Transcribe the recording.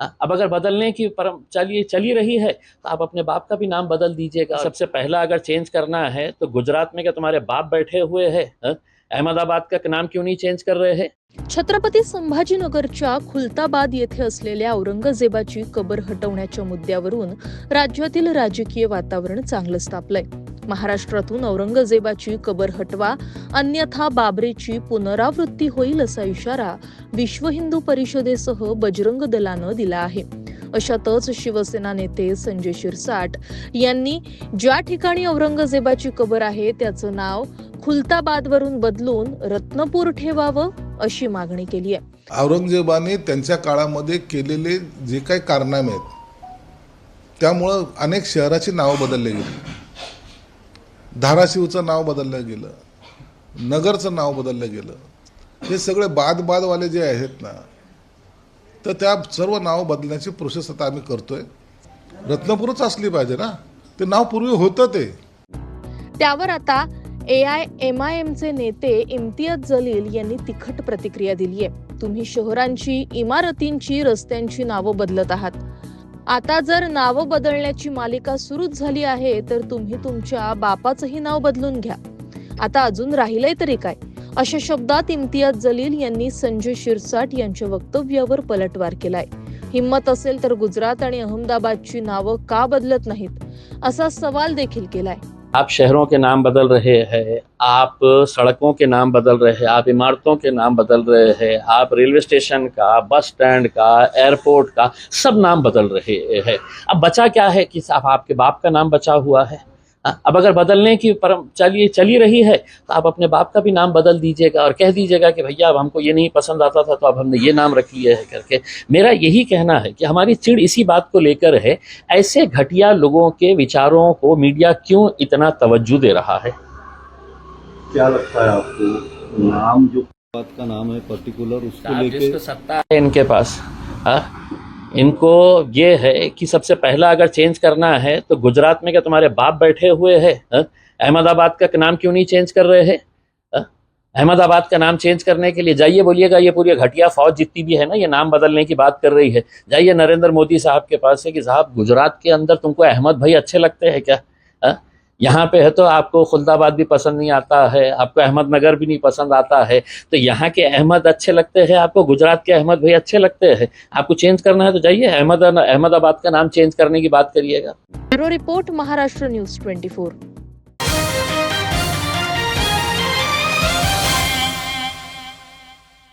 अब अगर बदलने की परम चलिए चली रही है तो आप अपने बाप का भी नाम बदल दीजिएगा। सबसे पहला अगर चेंज करना है तो गुजरात में क्या तुम्हारे बाप बैठे हुए हैं? हाँ? अहमदाबाद का नाम क्यों नहीं चेंज कर रहे हैं? छत्रपती संभाजीनगरच्या खुलताबाद येथे असलेल्या औरंगजेबाची कबर हटवण्याच्या मुद्द्यावरून राज्यातील राजकीय वातावरण चांगलंच तापलंय महाराष्ट्रातून औरंगजेबाची कबर हटवा अन्यथा बाबरेची पुनरावृत्ती होईल असा इशारा विश्व हिंदू परिषदेसह बजरंग दलानं दिला आहे. अशातच शिवसेना नेते संजय शिरसाट यांनी ज्या ठिकाणी औरंगजेबाची कबर आहे त्याचं नाव खुलताबादवरून बदलून रत्नपूर ठेवावं अशी मागणी केली आहे. औरंगजेबाने त्यांच्या काळामध्ये केलेले जे काही कारनामे आहेत त्यामुळं अनेक शहराची नावं बदलली गेली. धाराशिवचं नाव बदललं गेलं नगरचं नाव बदललं गेलं हे सगळे बाद बादवाले जे आहेत ना तर त्या सर्व नाव बदलण्याची प्रोसेस आता आम्ही करतोय. रत्नपूरच असली पाहिजे ना ते नाव पूर्वी होतं ते. त्यावर आता ए आय एम आय एमचे नेते इम्तियाज जलील यांनी तिखट प्रतिक्रिया दिली आहे तुम्ही शहरांची इमारतींची रस्त्यांची नावं बदलत आहात. आता जर नावं बदलण्याची मालिका सुरूच झाली आहे तर तुम्ही तुमच्या बापाचंही नाव बदलून घ्या. आता अजून राहिलंय तरी काय? अशा शब्दात इम्तियाज जलील यांनी संजय शिरसाट यांच्या वक्तव्यावर पलटवार केलाय. हिंमत असेल तर गुजरात आणि अहमदाबादची नावं का बदलत नाहीत? असा सवाल देखील केलाय. آپ شہروں کے نام بدل رہے ہیں، آپ سڑکوں کے نام بدل رہے ہیں، آپ عمارتوں کے نام بدل رہے ہیں، آپ ریلوے اسٹیشن کا، بس اسٹینڈ کا، ایئرپورٹ کا سب نام بدل رہے ہیں۔ اب بچا کیا ہے کہ صاحب آپ کے باپ کا نام بچا ہوا ہے؟ اب اگر بدلنے کی پرم چلی چلی رہی ہے تو آپ اپنے باپ کا بھی نام بدل دیجیے گا اور کہہ دیجیے گا کہ بھیا اب ہم کو یہ نہیں پسند آتا تھا تو اب ہم نے یہ نام رکھ لیا ہے کر کے۔ میرا یہی کہنا ہے کہ ہماری چڑ اسی بات کو لے کر ہے ایسے گھٹیا لوگوں کے وچاروں کو میڈیا کیوں اتنا توجہ دے رہا ہے؟ کیا لگتا ہے آپ کو؟ نام جو بات کا نام ہے پرٹیکولر اس کو لے کے؟ ستا ہے۔ ان کے پاس ہاں؟ ان کو یہ ہے کہ سب سے پہلا اگر چینج کرنا ہے تو گجرات میں کیا تمہارے باپ بیٹھے ہوئے ہیں؟ ہاں؟ احمد آباد کا نام کیوں نہیں چینج کر رہے ہیں؟ ہاں؟ احمد آباد کا نام چینج کرنے کے لیے جائیے، بولیے گا یہ پوری گھٹیا فوج جتنی بھی ہے نا، یہ نام بدلنے کی بات کر رہی ہے۔ جائیے نریندر مودی صاحب کے پاس ہے کہ صاحب، گجرات کے اندر تم کو احمد بھائی اچھے لگتے ہیں کیا؟ یہاں پہ ہے تو آپ کو خلد آباد بھی پسند نہیں آتا ہے، آپ کو احمد نگر بھی نہیں پسند آتا ہے۔ تو یہاں کے احمد اچھے لگتے ہیں، آپ کو گجرات کے احمد بھائی اچھے لگتے ہیں۔ آپ کو چینج کرنا ہے تو جائیے، احمد احمد آباد کا نام چینج کرنے کی بات کریے گا۔ رپورٹ، مہاراشٹر نیوز 24